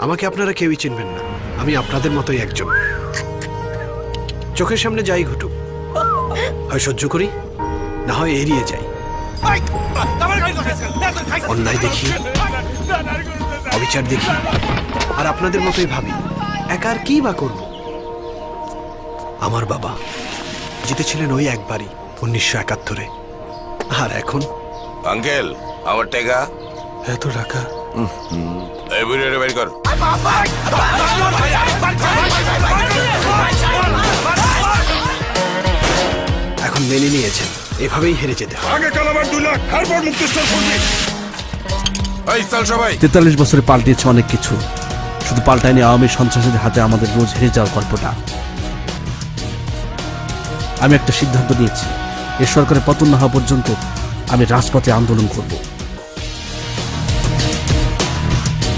আমাকে আপনারা কেউই চিনবেন না। আমি আপনাদের মতোই একজন। চোখের সামনে যাই ঘটুক। হয় সহ্য করি না হয় এড়িয়ে যাই। অন্যায় দেখি অবিচার দেখি আর আপনাদের মতোই ভাবি একা আর কি বা করব? আমার বাবা জিতেছিলেন ওই একবারই উনিশশো একাত্তরে। আর এখন? আঙ্কেল আমার টেকা। এত টাকা? এই বুড়িটা বের কর। এখন মেনে নিয়েছেন। এভাবেই হেরে যেতে আগে চল আমার দু লাখ তারপর মুক্তিস্তর করবি। এই চল সবাই। তেতাল্লিশ বছরে পাল্টিয়েছে অনেক কিছু। শুধু পাল্টায়নি আওয়ামী সন্ত্রাসীদের হাতে আমাদের রোজ হেরে যাওয়ার গল্পটা। আমি একটা সিদ্ধান্ত নিয়েছি। এ সরকারের পতন না হওয়া পর্যন্ত আমি রাজপথে আন্দোলন করব।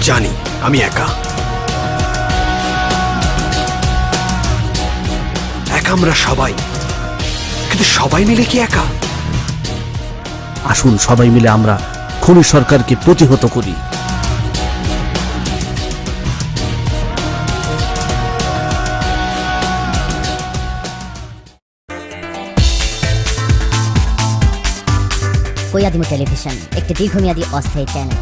জানি আমি একা। একা আমরা সবাই। কিন্তু সবাই মিলে কি একা? আসুন সবাই মিলে আমরা খনি সরকারকে প্রতিহত করি। কোয়াদিমু টেলিভিশন একটি দীর্ঘমেয়াদী অস্থায়ী চ্যানেল।